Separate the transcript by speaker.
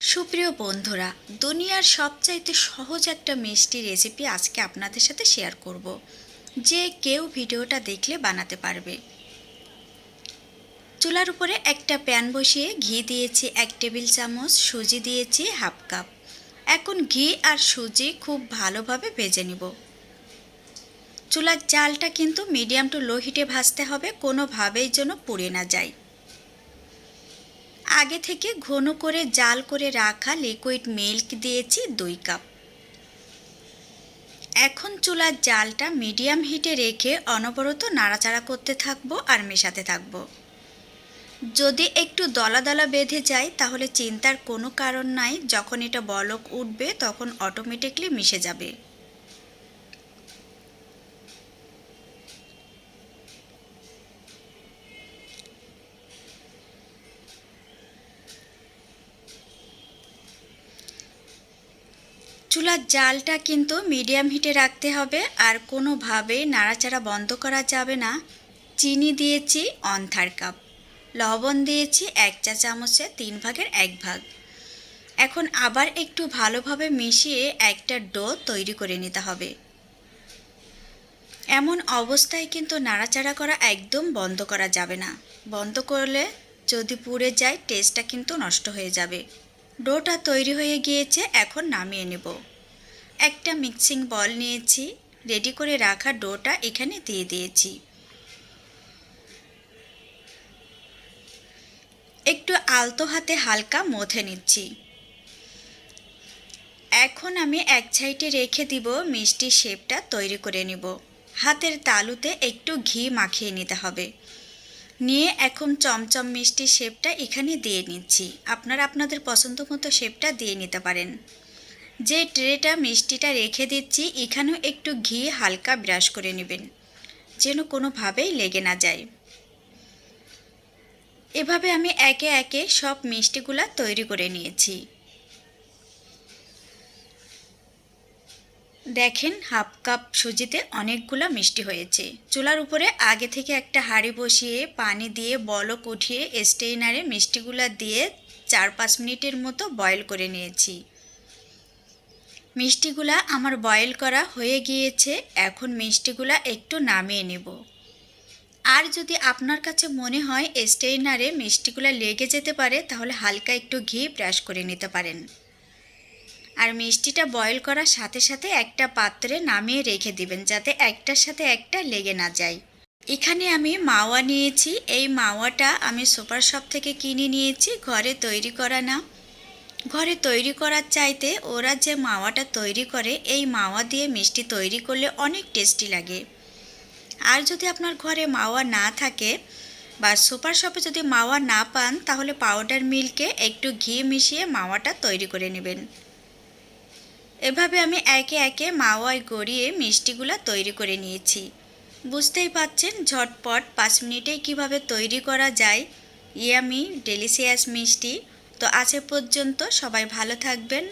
Speaker 1: সুপ্রিয় বন্ধুরা, দুনিয়ার সবচাইতে সহজ একটা মিষ্টি রেসিপি আজকে আপনাদের সাথে শেয়ার করব। যে কেউ ভিডিওটা দেখলে বানাতে পারবে। চুলার উপরে একটা প্যান বসিয়ে ঘি দিয়েছি, এক টেবিল চামচ সুজি দিয়েছি হাফ কাপ এখন ঘি আর সুজি খুব ভালোভাবে ভেজে নিব। চুলার জালটা কিন্তু মিডিয়াম টু লো হিটে ভাজতে হবে, কোনোভাবেই যেন পুড়ে না যায়। আগে থেকে ঘন করে জাল করে রাখা লিকুইড মিল্ক দিয়েছি দুই কাপ এখন চুলার জালটা মিডিয়াম হিটে রেখে অনবরত নাড়াচাড়া করতে থাকব আর মেশাতে থাকব। যদি একটু দলা দলা বেঁধে যায়, তাহলে চিন্তার কোনো কারণ নাই, যখন এটা বলক উঠবে, তখন অটোমেটিকলি মিশে যাবে। চুলার জালটা কিন্তু মিডিয়াম হিটে রাখতে হবে আর কোনোভাবেই নাড়াচাড়া বন্ধ করা যাবে না। চিনি দিয়েছি অন থার্ড কাপ লবণ দিয়েছি এক চা চামচে তিন ভাগের এক ভাগ। এখন আবার একটু ভালোভাবে মিশিয়ে একটা ডো তৈরি করে নিতে হবে। এমন অবস্থায় কিন্তু নাড়াচাড়া করা একদম বন্ধ করা যাবে না। বন্ধ করলে যদি পুড়ে যায় টেস্টটা কিন্তু নষ্ট হয়ে যাবে। ডোটা তৈরি হয়ে গিয়েছে, এখন নামিয়ে নেব। একটা মিক্সিং বল নিয়েছি, রেডি করে রাখা ডোটা এখানে দিয়ে দিয়েছি। একটু আলতো হাতে হালকা মথে নিচ্ছি। এখন আমি এক সাইডে রেখে দিব, মিষ্টি শেপটা তৈরি করে নিব। হাতের তালুতে একটু ঘি মাখিয়ে নিতে হবে। নিয়ে এখন চমচম মিষ্টি শেপটা এখানে দিয়ে নিচ্ছি। আপনারা আপনাদের পছন্দ মতো শেপটা দিয়ে নিতে পারেন। যে ট্রেটা মিষ্টিটা রেখে দিচ্ছি, এখানেও একটু ঘি হালকা ব্রাশ করে নেবেন, যেন কোনোভাবেই লেগে না যায়। এভাবে আমি একে একে সব মিষ্টিগুলা তৈরি করে নিয়েছি। দেখেন হাফ কাপ সুজিতে অনেকগুলো মিষ্টি হয়েছে। চুলার উপরে আগে থেকে একটা হাঁড়ি বসিয়ে পানি দিয়ে বলক উঠিয়ে স্টেইনারে মিষ্টিগুলা দিয়ে চার পাঁচ মিনিটের মতো বয়েল করে নিয়েছি। মিষ্টিগুলা আমার বয়েল করা হয়ে গিয়েছে, এখন মিষ্টিগুলা একটু নামিয়ে নেব। আর যদি আপনার কাছে মনে হয় স্টেইনারে মিষ্টিগুলো লেগে যেতে পারে, তাহলে হালকা একটু ঘি ব্রাশ করে নিতে পারেন। আর মিষ্টিটা বয়েল করার সাথে সাথে একটা পাত্রে নামিয়ে রেখে দিবেন, যাতে একটার সাথে একটা লেগে না যায়। এখানে আমি মাওয়া নিয়েছি। এই মাওয়াটা আমি সুপার শপ থেকে কিনে নিয়েছি। ঘরে তৈরি করা না। ঘরে তৈরি করার চাইতে ওরা যে মাওয়াটা তৈরি করে, এই মাওয়া দিয়ে মিষ্টি তৈরি করলে অনেক টেস্টি লাগে। আর যদি আপনার ঘরে মাওয়া না থাকে বা সুপার শপে যদি মাওয়া না পান, তাহলে পাউডার মিল্কে একটু ঘি মিশিয়ে মাওয়াটা তৈরি করে নেবেন। এভাবে আমি একে একে মাওয়ায় গড়িয়ে মিষ্টিগুলো তৈরি করে নিয়েছি। বুঝতেই পাচ্ছেন ঝটপট পাঁচ মিনিটে কীভাবে তৈরি করা যায়। ইয়ামি ডেলিসিয়াস মিষ্টি। তো আছে পর্যন্ত সবাই ভালো থাকবেন।